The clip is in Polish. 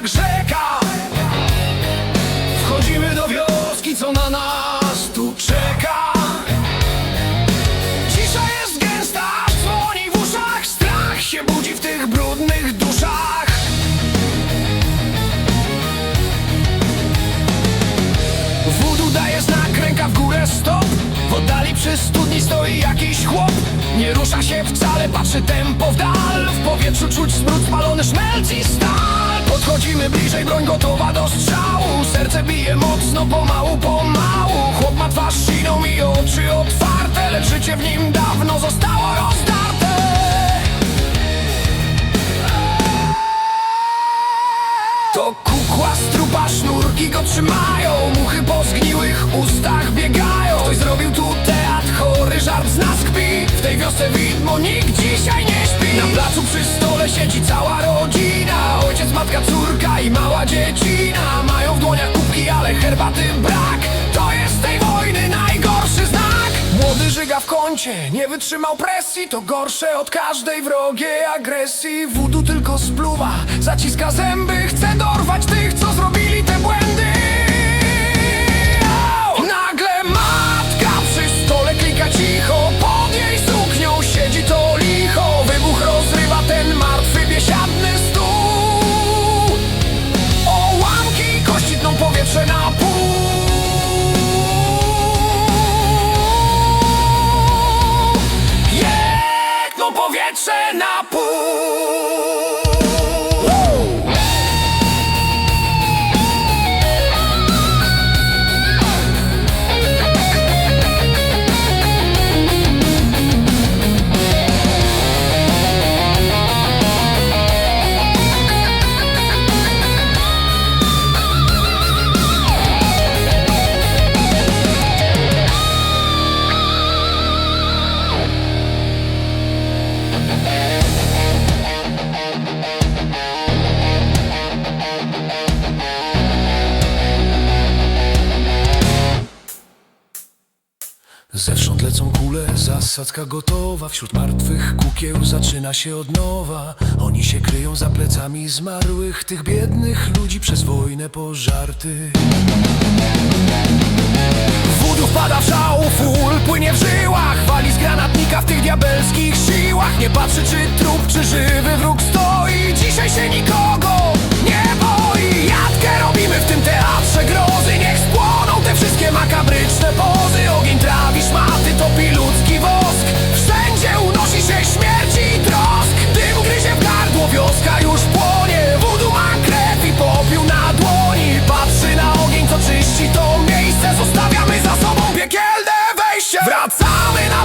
jak rzeka. Wchodzimy do wioski, co na nas tu czeka. Cisza jest gęsta, dzwoni w uszach Strach się budzi w tych brudnych duszach. Wódu daje znak, ręka w górę, stop. W oddali przy studni stoi jakiś chłop. Nie rusza się wcale, patrzy tempo w dal. W powietrzu czuć smród spalony szmelc i Podchodzimy bliżej, broń gotowa do strzału. Serce bije mocno, pomału, pomału. Chłop ma twarz siną i oczy otwarte Lecz życie w nim dawno zostało rozdarte. To kukła z trupa, sznurki go trzymają. Muchy po zgniłych ustach nie wytrzymał presji To gorsze od każdej wrogiej agresji. Wudu tylko spluwa, zaciska zęby Chce dorwać tych, co zrobili te błędy powietrze na Zewsząd lecą kule, zasadka gotowa. Wśród martwych kukieł zaczyna się od nowa. Oni się kryją za plecami zmarłych Tych biednych ludzi przez wojnę pożarty. Wódu wpada w szał, ful płynie w żyłach. Wali z granatnika w tych diabelskich siłach. Nie patrzy czy trup, czy żywy wróg stoi. Dzisiaj się nikt I'm tell me